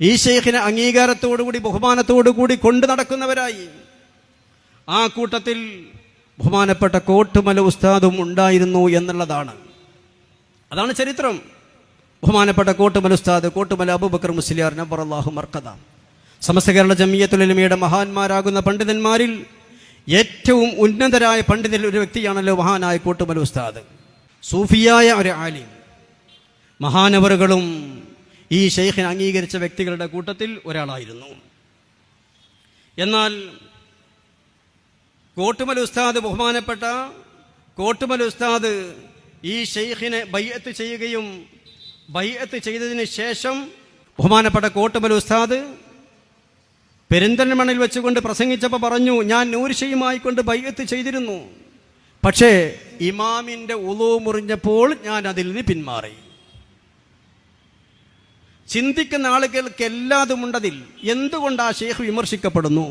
ഈ ഷെയ്ഖിനെ അംഗീകാരത്തോടുകൂടി ബഹുമാനത്തോടുകൂടി കൊണ്ടു നടക്കുന്നവരായി. ആ കൂട്ടത്തിൽ ബഹുമാനപ്പെട്ട കോട്ടുമല ഉസ്താദും ഉണ്ടായിരുന്നു എന്നുള്ളതാണ്. അതാണ് ചരിത്രം. ബഹുമാനപ്പെട്ട കോട്ടുമല ഉസ്താദ് കോട്ടുമല അബൂബക്കർ മുസ്ലിയാർ നബർ അള്ളാഹു മർക്കത സമസ്ത കേരള ജമിയത്തുലമയുടെ മഹാന്മാരാകുന്ന പണ്ഡിതന്മാരിൽ ഏറ്റവും ഉന്നതരായ പണ്ഡിതരിൽ ഒരു വ്യക്തിയാണല്ലോ മഹാനായ കോട്ടുമല ഉസ്താദ്. സൂഫിയായ ഒരു ആലിം. മഹാനവറുകളും ഈ ഷെയ്ഖിനെ അംഗീകരിച്ച വ്യക്തികളുടെ കൂട്ടത്തിൽ ഒരാളായിരുന്നു. എന്നാൽ കോട്ടുമൽ ഉസ്താദ് ബഹുമാനപ്പെട്ട കോട്ടുമൽ ഉസ്താദ് ഈ ഷെയ്ഖിനെ ബയ്യത്ത് ചെയ്യുകയും ബയ്യത്ത് ചെയ്തതിന് ശേഷം ബഹുമാനപ്പെട്ട കോട്ടുമൽ ഉസ്താദ് പെരിന്തൽമണ്ണിൽ വെച്ചുകൊണ്ട് പ്രസംഗിച്ചപ്പോൾ പറഞ്ഞു ഞാൻ നൂർഷയുമായി കൊണ്ട് ബയ്യത്ത് ചെയ്തിരുന്നു. പക്ഷേ ഇമാമിന്റെ ഉളു മുറിഞ്ഞപ്പോൾ ഞാൻ അതിൽ നിന്ന് പിന്മാറി. ചിന്തിക്കുന്ന ആളുകൾക്ക് എല്ലാതും ഉണ്ടതിൽ എന്തുകൊണ്ട് ആ ഷെയ്ഖ് വിമർശിക്കപ്പെടുന്നു?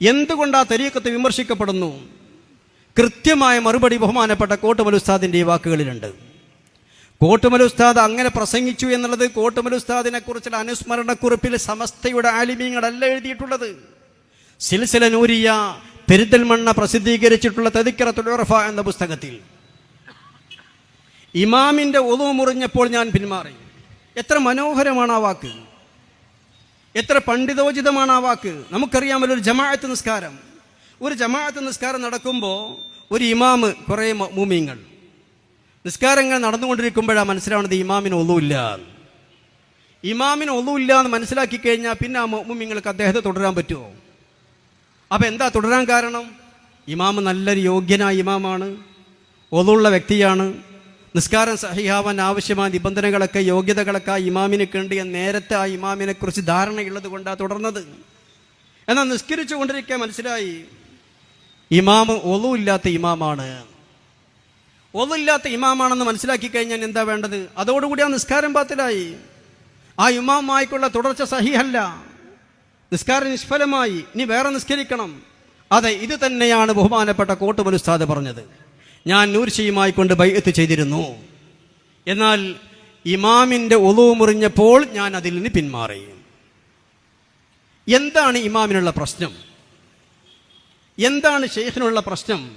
എന്തുകൊണ്ട് ആ തരീക്കത്ത് വിമർശിക്കപ്പെടുന്നു? കൃത്യമായ മറുപടി ബഹുമാനപ്പെട്ട കോട്ടുമൽ ഉസ്താദിന്റെ ഈ വാക്കുകളിലുണ്ട്. കോട്ടുമൽ ഉസ്താദ് അങ്ങനെ പ്രസംഗിച്ചു എന്നുള്ളത് കോട്ടുമൽ ഉസ്താദിനെ കുറിച്ചുള്ള അനുസ്മരണക്കുറിപ്പിൽ സമസ്തയുടെ ആലിമീങ്ങളല്ല എഴുതിയിട്ടുള്ളത്. സിൽസില നൂരിയ പെരിന്തൽമണ്ണ പ്രസിദ്ധീകരിച്ചിട്ടുള്ള തദിക്കറത്തുലറഫ എന്ന പുസ്തകത്തിൽ. ഇമാമിന്റെ ഒതു മുറിഞ്ഞപ്പോൾ ഞാൻ പിന്മാറി. എത്ര മനോഹരമാണ് ആ വാക്ക്. എത്ര പണ്ഡിതോചിതമാണ് ആ വാക്ക്. നമുക്കറിയാമല്ലോ ഒരു ജമാഅത്ത് നിസ്കാരം. ഒരു ജമാഅത്ത് നിസ്കാരം നടക്കുമ്പോൾ ഒരു ഇമാമ് കുറേ മൂമിയങ്ങൾ നിസ്കാരങ്ങൾ നടന്നുകൊണ്ടിരിക്കുമ്പോഴാണ് മനസ്സിലാവുന്നത് ഇമാമിന് ഒന്നുമില്ല ഇമാമിന് ഒന്നുമില്ല എന്ന് മനസ്സിലാക്കി കഴിഞ്ഞാൽ പിന്നെ ആ മൂമിങ്ങൾക്ക് അദ്ദേഹത്തെ തുടരാൻ പറ്റുമോ അപ്പം എന്താ തുടരാൻ കാരണം? ഇമാമ് നല്ലൊരു യോഗ്യനായ ഇമാമാണ്. ഒതുള്ള വ്യക്തിയാണ്. നിസ്കാരം സഹിയാവാൻ ആവശ്യമായ നിബന്ധനകളൊക്കെ യോഗ്യതകളൊക്കെ ആ ഇമാമിന് കണ്ടിയ നേരത്തെ ആ ഇമാമിനെ കുറിച്ച് ധാരണയുള്ളത് കൊണ്ടാണ് തുടർന്നത്. എന്നാൽ നിസ്കരിച്ചു കൊണ്ടിരിക്കാൻ മനസ്സിലായി. ഇമാമ് ഒന്നുമില്ലാത്ത ഇമാമാണ്. ഒന്നുമില്ലാത്ത ഇമാമാണെന്ന് മനസ്സിലാക്കി കഴിഞ്ഞാൽ എന്താ വേണ്ടത്? അതോടുകൂടി ആ നിസ്കാരം പാത്തിലായി ആ ഇമാമായിക്കുള്ള തുടർച്ച സഹിഹല്ല. നിസ്കാരം നിഷ്ഫലമായി. ഇനി വേറെ നിസ്കരിക്കണം. അതെ ഇത് തന്നെയാണ് ബഹുമാനപ്പെട്ട കോട്ടുമനുസ്താദ് പറഞ്ഞത്. ഞാൻ നൂർഷിയുമായി കൊണ്ട് ബൈഅത്ത് ചെയ്തിരുന്നു. എന്നാൽ ഇമാമിന്റെ ഒളവ് മുറിഞ്ഞപ്പോൾ ഞാൻ അതിൽ നിന്ന് പിന്മാറി. എന്താണ് ഇമാമിനുള്ള പ്രശ്നം? എന്താണ് ഷെയ്ഖിനുള്ള പ്രശ്നം?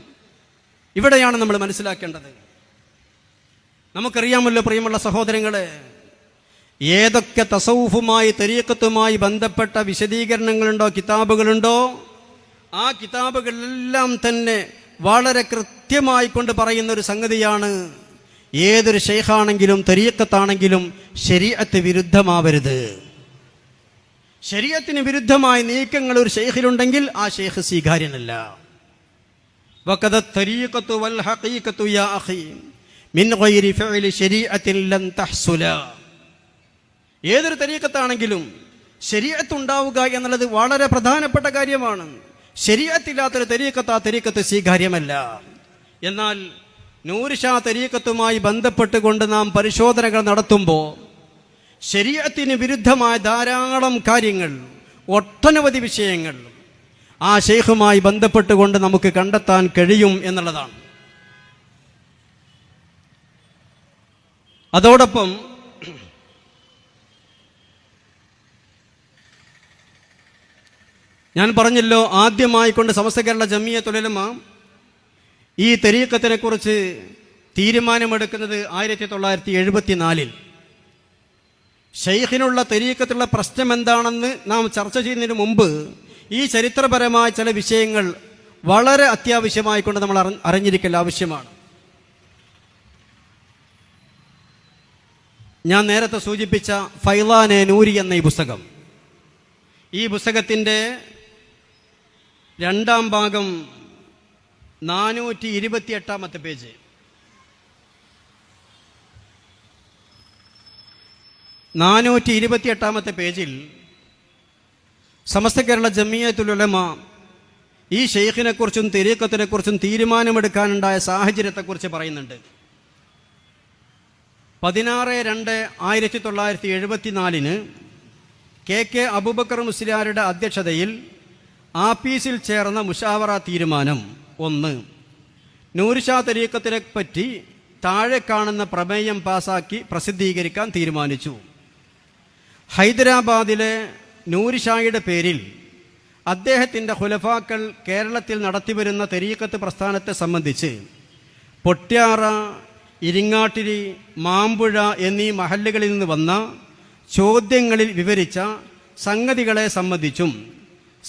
ഇവിടെയാണ് നമ്മൾ മനസ്സിലാക്കേണ്ടത്. നമുക്കറിയാമല്ലോ പ്രിയമുള്ള സഹോദരങ്ങളെ ഏതൊക്കെ തസൗഫുമായി തെരീക്കത്തുമായി ബന്ധപ്പെട്ട വിശദീകരണങ്ങളുണ്ടോ കിതാബുകളുണ്ടോ? ആ കിതാബുകളെല്ലാം തന്നെ വളരെ കൃത്യമായി കൊണ്ട് പറയുന്ന ഒരു സംഗതിയാണ്. ഏതൊരു ഷെയ്ഖാണെങ്കിലും തെരിയക്കത്താണെങ്കിലും ശരീരത്ത് വിരുദ്ധമാവരുത്. ശരീരത്തിന് വിരുദ്ധമായ നീക്കങ്ങൾ ഒരു ഷെയ്ഖിലുണ്ടെങ്കിൽ ആ ഷെയ്ഖ് സ്വീകാര്യനല്ല ഏതൊരു തരീക്കത്താണെങ്കിലും ശരീരത്തുണ്ടാവുക എന്നുള്ളത് വളരെ പ്രധാനപ്പെട്ട കാര്യമാണ്. ശരീരത്തില്ലാത്തൊരു തെരീക്കത്ത് ആ തെരീക്കത്ത് സ്വീകാര്യമല്ല. എന്നാൽ നൂർഷാ തെരീക്കത്തുമായി ബന്ധപ്പെട്ടുകൊണ്ട് നാം പരിശോധനകൾ നടത്തുമ്പോൾ ശരീരത്തിന് വിരുദ്ധമായ ധാരാളം കാര്യങ്ങൾ ഒട്ടനവധി വിഷയങ്ങൾ ആ ഷെയ്ഖുമായി ബന്ധപ്പെട്ടുകൊണ്ട് നമുക്ക് കണ്ടെത്താൻ കഴിയും എന്നുള്ളതാണ്. അതോടൊപ്പം ഞാൻ പറഞ്ഞല്ലോ ആദ്യമായി കൊണ്ട് സമസ്ത കേരള ജമിയ തൊഴിലുമ ഈ തെരീക്കത്തിനെ കുറിച്ച് തീരുമാനമെടുക്കുന്നത് ആയിരത്തി തൊള്ളായിരത്തി എഴുപത്തിനാലിൽ ഷെയ്ഖിനുള്ള തെരീക്കത്തിലുള്ള പ്രശ്നം എന്താണെന്ന് നാം ചർച്ച ചെയ്യുന്നതിന് മുമ്പ് ഈ ചരിത്രപരമായ ചില വിഷയങ്ങൾ വളരെ അത്യാവശ്യമായി കൊണ്ട് നമ്മൾ അറി- അറിഞ്ഞിരിക്കൽ ആവശ്യമാണ്. ഞാൻ നേരത്തെ സൂചിപ്പിച്ച ഫൈലാനെ നൂരി എന്ന ഈ പുസ്തകം. ഈ പുസ്തകത്തിന്റെ രണ്ടാം ഭാഗം നാനൂറ്റി ഇരുപത്തി എട്ടാമത്തെ പേജ്. നാനൂറ്റി ഇരുപത്തി എട്ടാമത്തെ പേജിൽ സമസ്ത കേരള ജമിയത്തുലമ ഈ ഷെയ്ഖിനെ കുറിച്ചും തിരീക്കത്തിനെ കുറിച്ചും തീരുമാനമെടുക്കാനുണ്ടായ സാഹചര്യത്തെക്കുറിച്ച് പറയുന്നുണ്ട്. പതിനാറ് രണ്ട് ആയിരത്തി തൊള്ളായിരത്തി എഴുപത്തിനാലിന് കെ കെ അബൂബക്കർ മുസ്ലിയാരുടെ അധ്യക്ഷതയിൽ ആപ്പീസിൽ ചേർന്ന മുഷാവറ തീരുമാനം ഒന്ന്. നൂർഷാ തരീക്കത്തിനെ പറ്റി താഴെ കാണുന്ന പ്രമേയം പാസാക്കി പ്രസിദ്ധീകരിക്കാൻ തീരുമാനിച്ചു. ഹൈദരാബാദിലെ നൂരിഷായുടെ പേരിൽ അദ്ദേഹത്തിന്റെ ഹുലഫാക്കൾ കേരളത്തിൽ നടത്തിവരുന്ന തെരീക്കത്ത് പ്രസ്ഥാനത്തെ സംബന്ധിച്ച് പൊട്ട്യാറ ഇരിങ്ങാട്ടിരി മാമ്പുഴ എന്നീ മഹല്ലുകളിൽ നിന്ന് വന്ന ചോദ്യങ്ങളിൽ വിവരിച്ച സംഗതികളെ സംബന്ധിച്ചും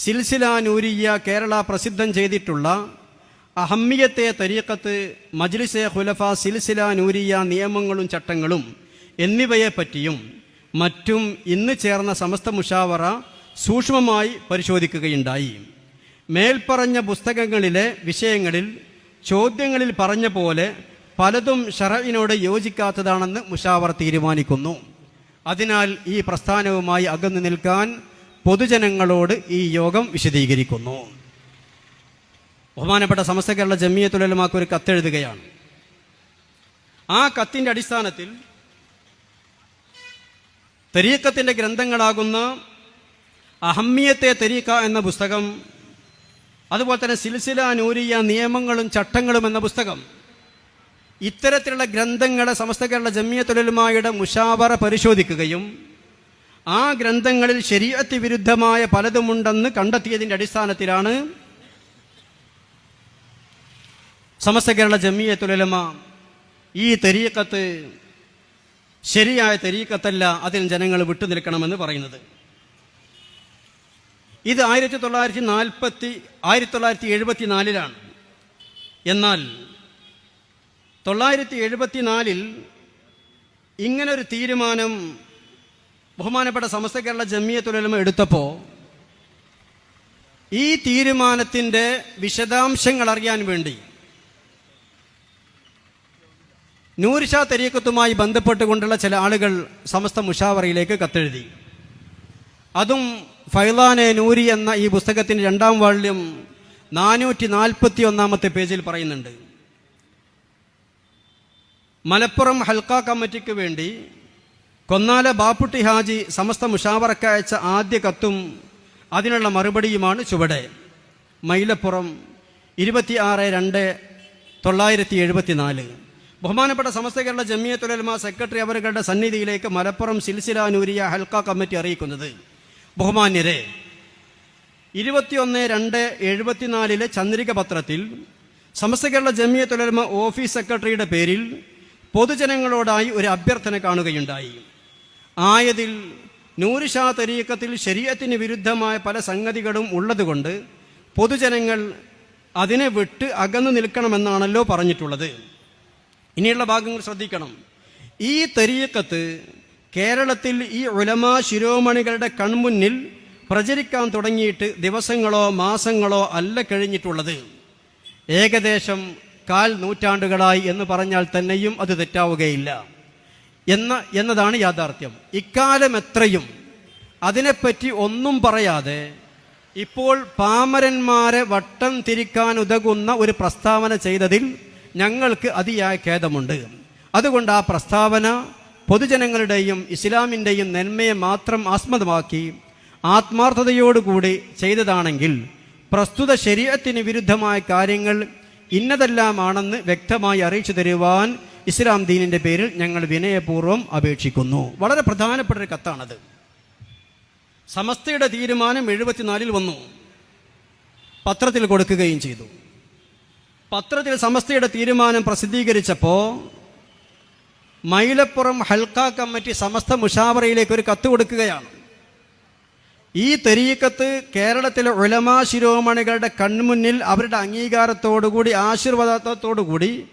സിൽസില നൂരിയ കേരള പ്രസിദ്ധം ചെയ്തിട്ടുള്ള അഹമ്മിയത്തെ തരീക്കത്ത് മജ്ലിസെ ഖുലഫ സിൽസില നൂരിയ നിയമങ്ങളും ചട്ടങ്ങളും എന്നിവയെപ്പറ്റിയും മറ്റും ഇന്ന് ചേർന്ന സമസ്ത മുഷാവറ സൂക്ഷ്മമായി പരിശോധിക്കുകയുണ്ടായി. മേൽപ്പറഞ്ഞ പുസ്തകങ്ങളിലെ വിഷയങ്ങളിൽ ചോദ്യങ്ങളിൽ പറഞ്ഞ പോലെ പലതും ഷറവിനോട് യോജിക്കാത്തതാണെന്ന് മുഷാവർ തീരുമാനിക്കുന്നു. അതിനാൽ ഈ പ്രസ്ഥാനവുമായി അകന്നു നിൽക്കാൻ പൊതുജനങ്ങളോട് ഈ യോഗം വിശദീകരിക്കുന്നു. ബഹുമാനപ്പെട്ട സമസ്ത കേരള ജമിയത്തുലമാക്ക് ഒരു കത്തെഴുതുകയാണ് ആ കത്തിന്റെ അടിസ്ഥാനത്തിൽ തെരീക്കത്തിന്റെ ഗ്രന്ഥങ്ങളാകുന്ന അഹമ്മിയത്തെ തെരീക്ക എന്ന പുസ്തകം അതുപോലെ തന്നെ സിൽസില നൂരിയ നിയമങ്ങളും ചട്ടങ്ങളും എന്ന പുസ്തകം ഇത്തരത്തിലുള്ള ഗ്രന്ഥങ്ങളെ സമസ്ത കേരള ജമിയത്തുലമായുടെ മുഷാവറ പരിശോധിക്കുകയും ആ ഗ്രന്ഥങ്ങളിൽ ശരീരത്തി വിരുദ്ധമായ പലതുമുണ്ടെന്ന് കണ്ടെത്തിയതിന്റെ അടിസ്ഥാനത്തിലാണ് സമസ്ത കേരള ജമിയത്തുലമ ഈ തെരീക്കത്ത് ശരിയായ തെരീക്കത്തല്ല അതിൽ ജനങ്ങൾ വിട്ടു നിൽക്കണമെന്ന് പറയുന്നത്. ഇത് ആയിരത്തി തൊള്ളായിരത്തി നാൽപ്പത്തി ആയിരത്തി തൊള്ളായിരത്തി എഴുപത്തി നാലിലാണ് എന്നാൽ തൊള്ളായിരത്തി എഴുപത്തി നാലിൽ ഇങ്ങനൊരു തീരുമാനം ബഹുമാനപ്പെട്ട സമസ്ത കേരള ജമിയത്തുലമ എടുത്തപ്പോൾ ഈ തീരുമാനത്തിന്റെ വിശദാംശങ്ങൾ അറിയാൻ വേണ്ടി നൂർഷാ തെരീക്കത്തുമായി ബന്ധപ്പെട്ടുകൊണ്ടുള്ള ചില ആളുകൾ സമസ്ത മുഷാവറയിലേക്ക് കത്തെഴുതി. അതും ഫൈലാനെ നൂരി എന്ന ഈ പുസ്തകത്തിന്റെ രണ്ടാം വാള്യം നാനൂറ്റി നാൽപ്പത്തി ഒന്നാമത്തെ പേജിൽ പറയുന്നുണ്ട്. മലപ്പുറം ഹൽക്ക കമ്മിറ്റിക്ക് വേണ്ടി കൊന്നാല ബാപ്പുട്ടി ഹാജി സമസ്ത മുഷാവറക്ക് അയച്ച ആദ്യ കത്തും അതിനുള്ള മറുപടിയുമാണ് ചുവടെ. മൈലപ്പുറം ഇരുപത്തി ആറ് രണ്ട് തൊള്ളായിരത്തി എഴുപത്തിനാല്. ബഹുമാനപ്പെട്ട സമസ്ത കേരള ജമിയത്തുലമ സെക്രട്ടറി അവരുടെ സന്നിധിയിലേക്ക് മലപ്പുറം സിൽസിലാനൂരിയ ഹൽക്ക കമ്മിറ്റി അറിയിക്കുന്നത് ബഹുമാന്യരെ ഇരുപത്തിയൊന്ന് രണ്ട് എഴുപത്തിനാലിലെ ചന്ദ്രിക പത്രത്തിൽ സമസ്ത കേരള ജമിയത്തുലമ ഓഫീസ് സെക്രട്ടറിയുടെ പേരിൽ പൊതുജനങ്ങളോടായി ഒരു അഭ്യർത്ഥന കാണുകയുണ്ടായി. ആയതിൽ നൂറിഷാ തരീക്കത്തിൽ ശരീരത്തിന് വിരുദ്ധമായ പല സംഗതികളും ഉള്ളതുകൊണ്ട് പൊതുജനങ്ങൾ അതിനെ വിട്ട് അകന്നു നിൽക്കണമെന്നാണല്ലോ പറഞ്ഞിട്ടുള്ളത്. ഇനിയുള്ള ഭാഗങ്ങൾ ശ്രദ്ധിക്കണം. ഈ തരീക്കത്ത് കേരളത്തിൽ ഈ ഉലമാ ശിരോമണികളുടെ കൺമുന്നിൽ പ്രചരിക്കാൻ തുടങ്ങിയിട്ട് ദിവസങ്ങളോ മാസങ്ങളോ അല്ല കഴിഞ്ഞിട്ടുള്ളത്. ഏകദേശം കാൽ നൂറ്റാണ്ടുകളായി എന്ന് പറഞ്ഞാൽ തന്നെയും അത് തെറ്റാവുകയില്ല. എന്ന എന്നതാണ് യാഥാർത്ഥ്യം. ഇക്കാലം എത്രയും അതിനെപ്പറ്റി ഒന്നും പറയാതെ ഇപ്പോൾ പാമരന്മാരെ വട്ടം തിരിക്കാൻ ഉതകുന്ന ഒരു പ്രസ്താവന ചെയ്തതിൽ ഞങ്ങൾക്ക് അതിയായ ഖേദമുണ്ട്. അതുകൊണ്ട് ആ പ്രസ്താവന പൊതുജനങ്ങളുടെയും ഇസ്ലാമിന്റെയും നന്മയെ മാത്രം ആസ്മദമാക്കി ആത്മാർത്ഥതയോടുകൂടി ചെയ്തതാണെങ്കിൽ പ്രസ്തുത ശരീരത്തിന് വിരുദ്ധമായ കാര്യങ്ങൾ ഇന്നതെല്ലാമാണെന്ന് വ്യക്തമായി അറിയിച്ചു തരുവാൻ ഇസ്ലാം ദീനിന്റെ പേരിൽ ഞങ്ങൾ വിനയപൂർവം അപേക്ഷിക്കുന്നു. വളരെ പ്രധാനപ്പെട്ട ഒരു കത്താണത്. സമസ്തയുടെ തീരുമാനം എഴുപത്തിനാലിൽ വന്നു. പത്രത്തിൽ കൊടുക്കുകയും ചെയ്തു. പത്രത്തിൽ സമസ്തയുടെ തീരുമാനം പ്രസിദ്ധീകരിച്ചപ്പോൾ മൈലപ്പുറം ഹൽക്ക കമ്മിറ്റി സമസ്ത മുഷാവറയിലേക്ക് ഒരു കത്ത് കൊടുക്കുകയാണ്. ഈ തെരീക്കത്ത് കേരളത്തിലെ ഉലമാ ശിരോമണികളുടെ കൺമുന്നിൽ അവരുടെ അംഗീകാരത്തോടുകൂടി ആശീർവാദത്തോടുകൂടി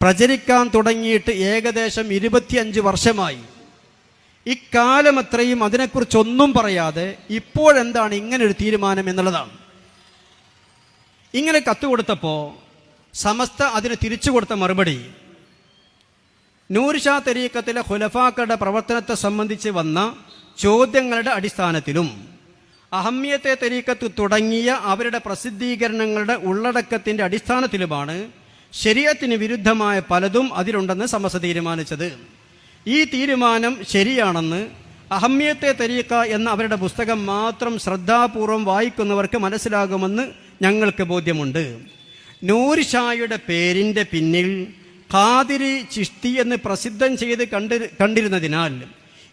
പ്രചരിക്കാൻ തുടങ്ങിയിട്ട് ഏകദേശം ഇരുപത്തിയഞ്ച് വർഷമായി. ഇക്കാലം അത്രയും അതിനെക്കുറിച്ചൊന്നും പറയാതെ ഇപ്പോഴെന്താണ് ഇങ്ങനെ ഒരു തീരുമാനം എന്നുള്ളതാണ്. ഇങ്ങനെ കത്ത് കൊടുത്തപ്പോൾ സമസ്ത അതിന് തിരിച്ചു കൊടുത്ത മറുപടി നൂർഷാ തെരീക്കത്തിലെ ഖുലഫാക്കളുടെ പ്രവർത്തനത്തെ സംബന്ധിച്ച് വന്ന ചോദ്യങ്ങളുടെ അടിസ്ഥാനത്തിലും അഹമ്യത്തെ തെരീക്കത്ത് തുടങ്ങിയ അവരുടെ പ്രസിദ്ധീകരണങ്ങളുടെ ഉള്ളടക്കത്തിന്റെ അടിസ്ഥാനത്തിലുമാണ് ശരീരത്തിന് വിരുദ്ധമായ പലതും അതിലുണ്ടെന്ന് സമസ്ത തീരുമാനിച്ചത്. ഈ തീരുമാനം ശരിയാണെന്ന് അഹമ്യത്തെ തെരീക്ക എന്ന അവരുടെ പുസ്തകം മാത്രം ശ്രദ്ധാപൂർവം വായിക്കുന്നവർക്ക് മനസ്സിലാകുമെന്ന് ഞങ്ങൾക്ക് ബോധ്യമുണ്ട്. നൂർ ഷായുടെ പേരിന്റെ പിന്നിൽ ഖാദിരി ചിഷ്തി എന്ന് പ്രസിദ്ധം ചെയ്ത് കണ്ടി കണ്ടിരുന്നതിനാൽ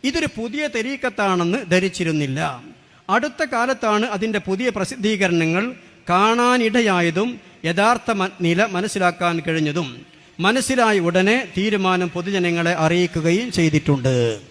ഇതൊരു പുതിയ തെരീക്കത്താണെന്ന് ധരിച്ചിരുന്നില്ല. അടുത്ത കാലത്താണ് അതിന്റെ പുതിയ പ്രസിദ്ധീകരണങ്ങൾ കാണാനിടയായതും യഥാർത്ഥ നില മനസ്സിലാക്കാൻ കഴിഞ്ഞതും മനസ്സിലായ ഉടനെ തീരുമാനം പൊതുജനങ്ങളെ അറിയിക്കുകയും ചെയ്തിട്ടുണ്ട്.